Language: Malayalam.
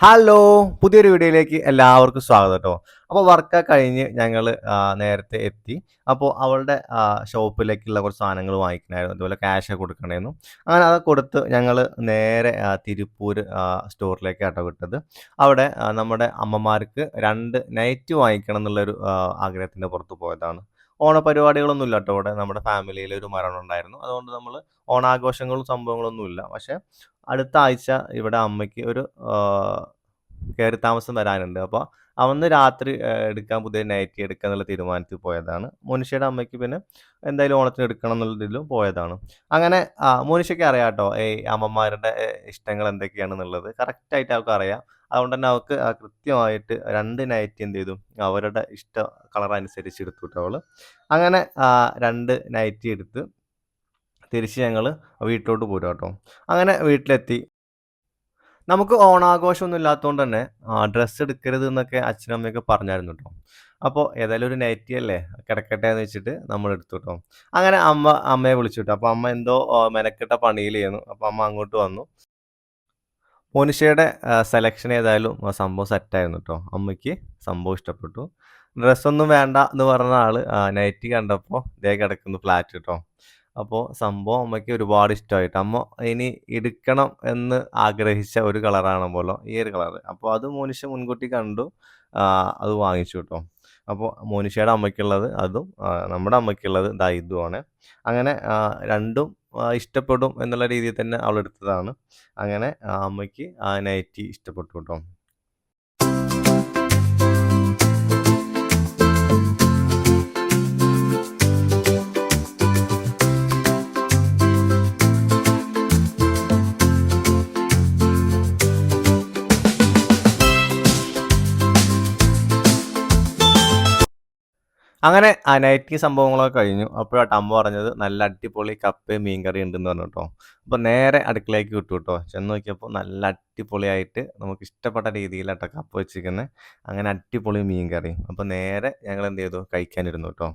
ഹലോ പുതിയൊരു വീഡിയോയിലേക്ക് എല്ലാവർക്കും സ്വാഗതം കേട്ടോ അപ്പോൾ വർക്ക് കഴിഞ്ഞ് ഞങ്ങൾ നേരത്തെ എത്തി. അപ്പോൾ അവളുടെ ഷോപ്പിലേക്കുള്ള കുറച്ച് സാധനങ്ങൾ വാങ്ങിക്കണമായിരുന്നു അതുപോലെ ക്യാഷ് കൊടുക്കണമായിരുന്നു അങ്ങനെ അത് കൊടുത്ത് ഞങ്ങൾ നേരെ തിരുപ്പൂർ സ്റ്റോറിലേക്ക് ഇടപെട്ടത് അവിടെ നമ്മുടെ അമ്മമാർക്ക് രണ്ട് നൈറ്റ് വാങ്ങിക്കണം എന്നുള്ളൊരു ആഗ്രഹത്തിന്റെ പുറത്ത് പോയതാണ്. ഓണപരിപാടികളൊന്നും ഇല്ല കേട്ടോ ഇവിടെ നമ്മുടെ ഫാമിലിയിൽ ഒരു മരണം ഉണ്ടായിരുന്നു. അതുകൊണ്ട് നമ്മൾ ഓണാഘോഷങ്ങളും സംഭവങ്ങളൊന്നും ഇല്ല പക്ഷേ അടുത്ത ആഴ്ച ഇവിടെ അമ്മയ്ക്ക് ഒരു കയറി താമസം വരാനുണ്ട്. അപ്പോൾ അവന്ന് രാത്രി എടുക്കാൻ പുതിയ നൈറ്റി എടുക്കുക എന്നുള്ള തീരുമാനത്തിൽ പോയതാണ്. മോനിഷയുടെ അമ്മയ്ക്ക് പിന്നെ എന്തായാലും ഓണത്തിന് എടുക്കണം എന്നുള്ളതിലും പോയതാണ്. അങ്ങനെ മോനിഷയ്ക്ക് അറിയാം കേട്ടോ ഈ അമ്മമാരുടെ ഇഷ്ടങ്ങൾ എന്തൊക്കെയാണെന്നുള്ളത്. കറക്റ്റായിട്ട് അവൾക്ക് അറിയാം അതുകൊണ്ട് തന്നെ അവൾക്ക് കൃത്യമായിട്ട് രണ്ട് നൈറ്റി എന്ത് ചെയ്തു? അവരുടെ ഇഷ്ട കളർ അനുസരിച്ച് എടുത്തു അവൾ. അങ്ങനെ രണ്ട് നൈറ്റി എടുത്ത് തിരിച്ച് ഞങ്ങൾ വീട്ടിലോട്ട് പോരും കേട്ടോ അങ്ങനെ വീട്ടിലെത്തി. നമുക്ക് ഓണാഘോഷമൊന്നും ഇല്ലാത്തതുകൊണ്ട് തന്നെ ഡ്രസ്സ് എടുക്കരുത് എന്നൊക്കെ അച്ഛനും അമ്മയൊക്കെ പറഞ്ഞായിരുന്നു കേട്ടോ അപ്പോൾ ഏതായാലും ഒരു നൈറ്റി അല്ലേ? കിടക്കട്ടെ എന്ന് വെച്ചിട്ട് നമ്മൾ എടുത്തു കേട്ടോ അങ്ങനെ അമ്മ അമ്മയെ വിളിച്ചു കേട്ടോ അപ്പോൾ അമ്മ എന്തോ മെനക്കെട്ട പണിയിൽ ചെയ്യുന്നു അപ്പോൾ അമ്മ അങ്ങോട്ട് വന്നു. മോനിഷയുടെ സെലക്ഷൻ ഏതായാലും സംഭവം സെറ്റായിരുന്നു കേട്ടോ അമ്മയ്ക്ക് സംഭവം ഇഷ്ടപ്പെട്ടു. ഡ്രസ്സൊന്നും വേണ്ട എന്ന് പറഞ്ഞ ആൾ നൈറ്റി കണ്ടപ്പോൾ ദേ കിടക്കുന്നു ഫ്ലാറ്റ് കേട്ടോ അപ്പോൾ സംഭവം അമ്മയ്ക്ക് ഒരുപാട് ഇഷ്ടമായിട്ട്. അമ്മ ഇനി എടുക്കണം എന്ന് ആഗ്രഹിച്ച ഒരു കളറാണ് പോലോ ഈ ഒരു കളർ അപ്പോൾ അത് മോനിഷ മുൻകൂട്ടി കണ്ടു. അത് വാങ്ങിച്ചു കേട്ടോ അപ്പോൾ മോനിഷയുടെ അമ്മയ്ക്കുള്ളത് അതും നമ്മുടെ അമ്മയ്ക്കുള്ളത് ദാ അങ്ങനെ രണ്ടും ഇഷ്ടപ്പെടും എന്നുള്ള രീതിയിൽ തന്നെ അവളെടുത്തതാണ് അങ്ങനെ അമ്മയ്ക്ക് ആ നൈറ്റി ഇഷ്ടപ്പെട്ടു കേട്ടോ. അങ്ങനെ ആ നൈറ്റി സംഭവങ്ങളൊക്കെ കഴിഞ്ഞു. അപ്പോഴാണ് അമ്മ പറഞ്ഞത് നല്ല അടിപൊളി കപ്പ് മീൻകറി ഉണ്ടെന്ന് പറഞ്ഞു കേട്ടോ. അപ്പോൾ നേരെ അടുക്കളയ്ക്ക് വിട്ടു കേട്ടോ. ചെന്ന് നോക്കിയപ്പോൾ നല്ല അടിപൊളിയായിട്ട് നമുക്ക് ഇഷ്ടപ്പെട്ട രീതിയിലാട്ടോ കപ്പ് വെച്ചിരിക്കുന്നത് അങ്ങനെ അടിപൊളി മീൻകറി. അപ്പോൾ നേരെ ഞങ്ങൾ എന്ത് ചെയ്തു? കഴിക്കാനിരുന്നു കേട്ടോ.